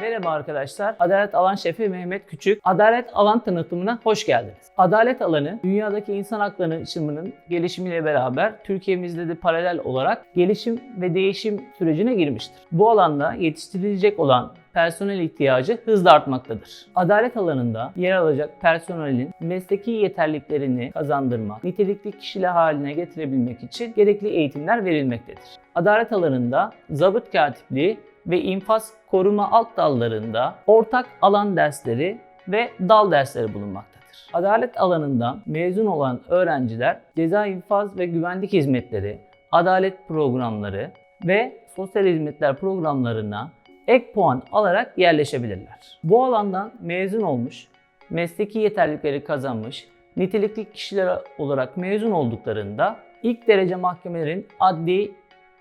Merhaba arkadaşlar. Adalet Alan Şefi Mehmet Küçük. Adalet Alan tanıtımına hoş geldiniz. Adalet alanı dünyadaki insan hakları yaşamının gelişimiyle beraber Türkiye'mizde de paralel olarak gelişim ve değişim sürecine girmiştir. Bu alanda yetiştirilecek olan personel ihtiyacı hızla artmaktadır. Adalet alanında yer alacak personelin mesleki yeterliliklerini kazandırmak, nitelikli kişiler haline getirebilmek için gerekli eğitimler verilmektedir. Adalet alanında zabıt katipliği ve infaz koruma alt dallarında ortak alan dersleri ve dal dersleri bulunmaktadır. Adalet alanından mezun olan öğrenciler ceza infaz ve güvenlik hizmetleri, adalet programları ve sosyal hizmetler programlarına ek puan alarak yerleşebilirler. Bu alandan mezun olmuş, mesleki yeterlilikleri kazanmış, nitelikli kişiler olarak mezun olduklarında ilk derece mahkemelerin adli,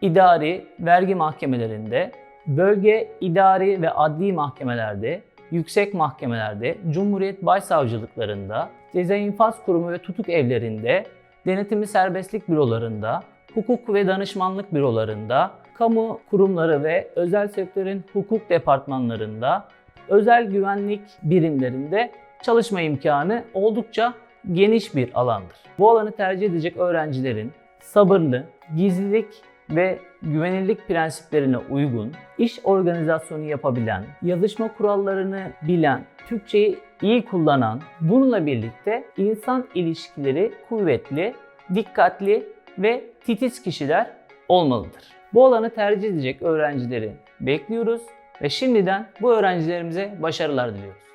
idari, vergi mahkemelerinde, bölge, idari ve adli mahkemelerde, yüksek mahkemelerde, Cumhuriyet Başsavcılıklarında, Ceza İnfaz Kurumu ve tutuk evlerinde, denetimi serbestlik bürolarında, hukuk ve danışmanlık bürolarında, kamu kurumları ve özel sektörün hukuk departmanlarında, özel güvenlik birimlerinde çalışma imkanı oldukça geniş bir alandır. Bu alanı tercih edecek öğrencilerin sabırlı, gizlilik ve güvenilirlik prensiplerine uygun, iş organizasyonu yapabilen, yazışma kurallarını bilen, Türkçeyi iyi kullanan, bununla birlikte insan ilişkileri kuvvetli, dikkatli ve titiz kişiler olmalıdır. Bu alanı tercih edecek öğrencileri bekliyoruz ve şimdiden bu öğrencilerimize başarılar diliyoruz.